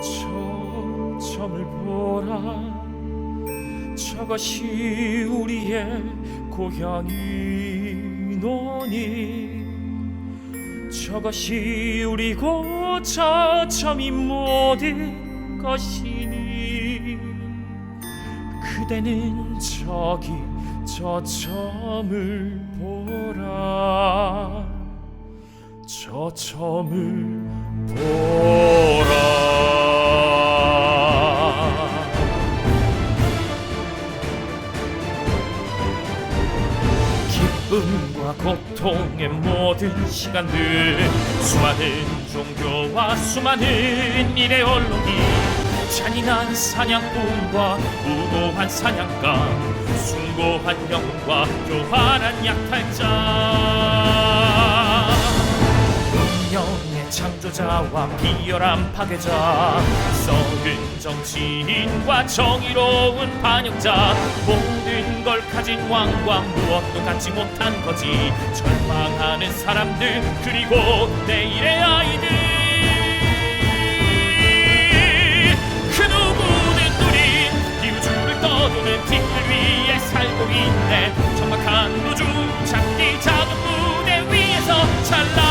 저 점을 보라. 저것이 우리의 고향이노니 저것이 우리 고 저 점이 모든 것이니. 그대는 저기 저 점을 보라. 저 점을 보라 기쁨과 고통의 모든 시간들 수많은 종교와 수많은 미래 언론이 잔인한 사냥꾼과 무고한 사냥감 숭고한 영웅과 교활한 약탈자 창조자와 비열한 파괴자 썩은 정치인과 정의로운 반역자 모든 걸 가진 왕과 무엇도 갖지 못한 거지. 절망하는 사람들 그리고 내일의 아이들. 그 누구든 우린 이 우주를 떠도는 뒷길 위에 살고 있네. 정막한 우주 작디 작은 무대 위에서 찰나